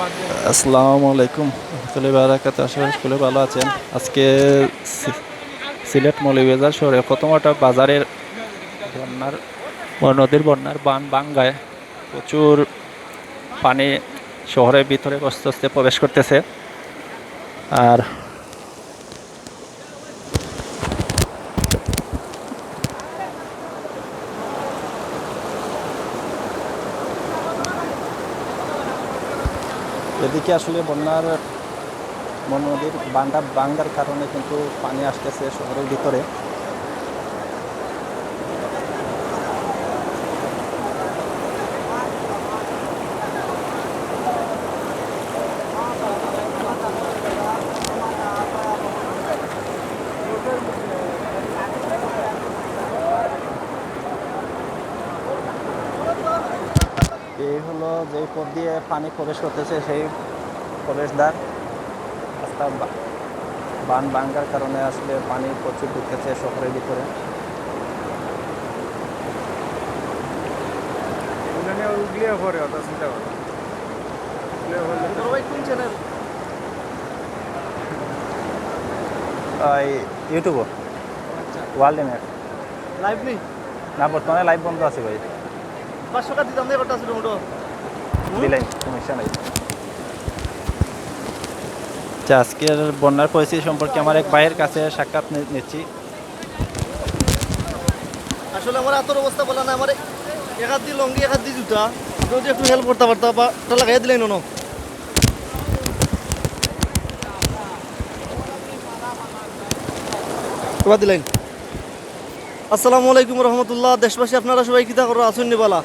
আসসালামু আলাইকুম। রহমতুল্লাহ বারাকাত আশা সকলে ভালো আছেন। আজকে সিলেট মৌলভীবাজার শহরে প্রথমটা বাজারের বন্যার নদীর বন্যার বান বাঙ্গায় প্রচুর পানি শহরের ভিতরে আস্তে আস্তে প্রবেশ করতেছে। আর এদিকে আসলে বন্যার মন নদীর বান্ধা বাঙ্গার কারণে কিন্তু পানি আসতেছে শহরের ভিতরে। এই হলো যে পথ দিয়ে পানি প্রবেশ করতেছে সেই প্রবেশদ্বার। রাস্তা বান ভাঙ্গার কারণে আসলে পানি প্রচুর ঢুকেছে শহরের ভিতরে। উগলিয়া অত চিন্তা করো উগলিয়া পড়লে ওয়ার্ল্ড লাইভ নেই? না বর্তমানে লাইভ বন্ধ আছে ভাই। পাঁচশো টাকা দিতাম না একটা ছিল দিলাই সমস্যা নাই। আচ্ছা আজকের বন্যার পরিস্থিতি সম্পর্কে আমার এক ভাইয়ের কাছে সাক্ষাৎ নিচ্ছি। আসলে আমার এত অবস্থা বলা না আমার এক হাত দিয়ে লঙ্গি এক হাত দিয়ে জুতা যদি একটু হেল্প করতে পারতাম বা ওটা লাগাই দিলেন না এবার দিলেন। আসসালামু আলাইকুম রহমতুল্লাহ। দেশবাসী আপনারা সবাই কিতা করো? আসুন নিবালা।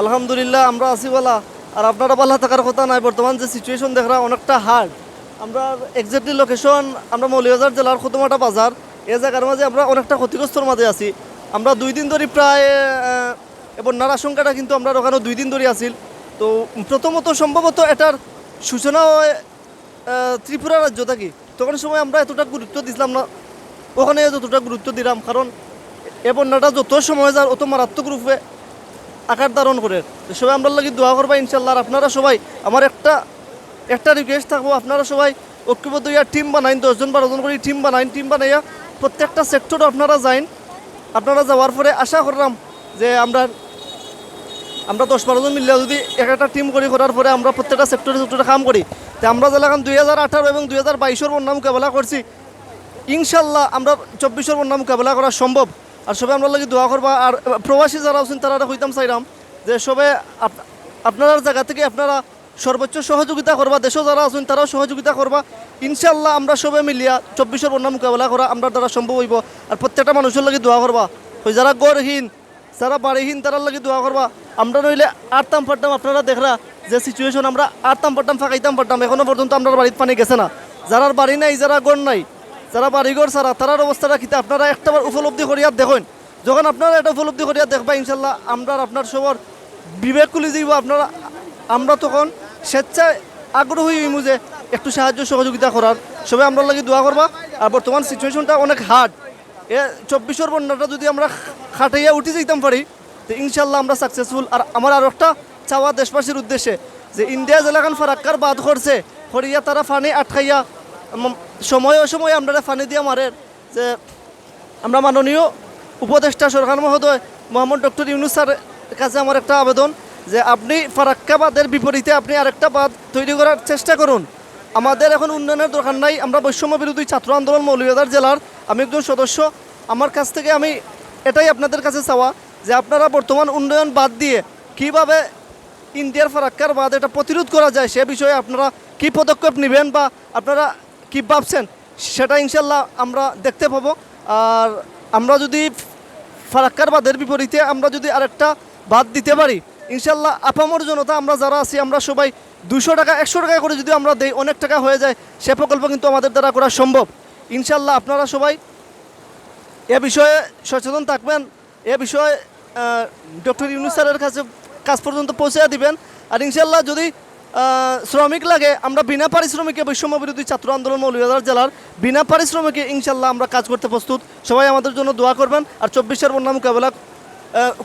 আলহামদুলিল্লাহ, আমরা আছি বলা। আর আপনারা বালা থাকার কথা নাই, বর্তমান যে সিচুয়েশন দেখরা অনেকটা হার্ড আমরা এক্স্যাক্টলি লোকেশন আমরা মৌলিবাজার জেলার খুদমাটা বাজার এই জায়গার মাঝে আমরা অনেকটা ক্ষতিগ্রস্তর মাঝে আছি। আমরা দুই দিন ধরে প্রায় এ বন্যার আশঙ্কাটা কিন্তু আমরা ওখানে দুই দিন ধরে আছিল তো প্রথমত সম্ভবত এটার সূচনা হয় ত্রিপুরা রাজ্য থাকি। তখন সময় আমরা এতটা গুরুত্ব দিছিলাম না। ওখানে যতটা গুরুত্ব দিলাম, কারণ এ বন্যাটা যত সময় যার অত মারাত্মক রূপে আকার ধারণ করে। সবাই আমরা লাগি দোয়া করবা ইনশাল্লাহ আপনারা সবাই, আমার একটা একটা রিকোয়েস্ট থাকব, আপনারা সবাই ঐক্যবদ্ধ ইয়া টিম বানাইন, দশজন বারোজন করে টিম বানাইন টিম বানাইয়া প্রত্যেকটা সেক্টরে আপনারা যাইন। আপনারা যাওয়ার পরে আশা করলাম যে আমরা আমরা দশ বারোজন মিললে যদি এক একটা টিম করি, করার পরে আমরা প্রত্যেকটা সেক্টরে সেক্টরে কাম করি। তো আমরা যেলাম দুই হাজার আঠারো এবং দুই হাজার বাইশের বন্যা মোকাবেলা করছি ইনশাল্লাহ আমরা চব্বিশের বন্যা মোকাবেলা করা সম্ভব। আর সবাই আমরা লাগি দোয়া করবা। আর প্রবাসী যারা আছেন, তারা হইতাম চাইলাম যে সবে আপ- আপনার জায়গা থেকে আপনারা সর্বোচ্চ সহযোগিতা করবা। দেশও যারা আছেন, তারাও সহযোগিতা করবা। ইনশাল্লাহ আমরা সবে মিলিয়া চব্বিশের বন্যা মোকাবেলা করা আমরা দ্বারা সম্ভব হইব। আর প্রত্যেকটা মানুষের লাগি দোয়া করবা। ওই যারা গড়হীন, যারা বাড়িহীন, তারার লাগি দোয়া করবা। আমরা নইলে আটতাম পারতাম আপনারা দেখরা যে সিচুয়েশন আমরা আটতাম পারতাম ফাঁকাইতাম পারতাম এখনও পর্যন্ত আমরা বাড়িতে পানি গেছে না। যারা বাড়ি নাই, যারা গড় নাই যারা বাড়িঘর ছাড়া, তারার অবস্থাটা কিতা আপনারা একটাবার উপলব্ধি করিয়া দেখুন। যখন আপনারা এটা উপলব্ধি করিয়া দেখবা ইনশাল্লাহ আমরা আপনার সবার বিবেক খুলে দিব। আপনারা, আমরা তখন স্বেচ্ছায় আগ্রহী হইমু যে একটু সাহায্য সহযোগিতা করার। সবাই আমরা লাগি দোয়া করবা। আর বর্তমান সিচুয়েশনটা অনেক হার্ড এ চব্বিশের বন্যাটা যদি আমরা খাটাইয়া উঠে যেতাম পারি, তো ইনশাল্লাহ আমরা সাকসেসফুল আর আমার আরও একটা চাওয়া দেশবাসীর উদ্দেশ্যে, যে ইন্ডিয়া জেলাখান ফারাক্কার বাদ করছে, করিয়া তারা ফানি আটকাইয়া সময়ে সময়ে আমরা ফানি দিয়া মারে, যে আমরা মাননীয় উপদেষ্টা সরকার মহোদয় মোহাম্মদ ডক্টর ইউনুস স্যারের কাছে আমার একটা আবেদন, যে আপনি ফারাক্কাবাদের বিপরীতে আপনি আরেকটা বাদ তৈরি করার চেষ্টা করুন। আমাদের এখন উন্নয়নের দরকার নাই, আমরা বৈষম্য বিরোধী ছাত্র আন্দোলন মৌলভীবাজার জেলার আমি একজন সদস্য, আমার কাছ থেকে আমি এটাই আপনাদের কাছে চাওয়া, যে আপনারা বর্তমান উন্নয়ন বাদ দিয়ে কীভাবে ইন্ডিয়ার ফারাক্কার বাদ এটা প্রতিরোধ করা যায় সে বিষয়ে আপনারা কি পদক্ষেপ নেবেন বা আপনারা কি ভাবছেন সেটা ইনশাল্লাহ আমরা দেখতে পাবো। আর আমরা যদি ফারাক্কার বাদের বিপরীতে আমরা যদি আরেকটা বাদ দিতে পারি, ইনশাল্লাহ আপামর জনতা আমরা যারা আছি, আমরা সবাই দুশো টাকা, একশো টাকা করে যদি আমরা দেই, অনেক টাকা হয়ে যায়, সে প্রকল্প কিন্তু আমাদের দ্বারা করা সম্ভব। ইনশাল্লাহ আপনারা সবাই এ বিষয়ে সচেতন থাকবেন, এ বিষয়ে ডক্টর ইউনুস স্যারের কাছে কাজ পর্যন্ত পৌঁছে দিবেন। আর ইনশাল্লাহ যদি শ্রমিক লাগে আমরা বিনা পারিশ্রমিকে বৈষম্য বিরোধী ছাত্র আন্দোলন মৌলভীবাজার জেলার বিনা পারিশ্রমিকে ইনশাল্লাহ আমরা কাজ করতে প্রস্তুত। সবাই আমাদের জন্য দোয়া করবেন আর চব্বিশের বন্যা মোকাবেলা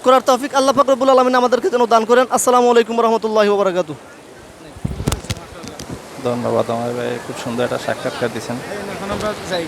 করার তৌফিক আল্লাহ ফাকরবুল আলমিন আমাদেরকে যেন দান করেন। আসসালামু আলাইকুম রহমতুল্লাহ বারাকাতু ধন্যবাদ আমার ভাই খুব সুন্দর একটা সাক্ষাৎকার দিচ্ছেন এখন আমরা যাই।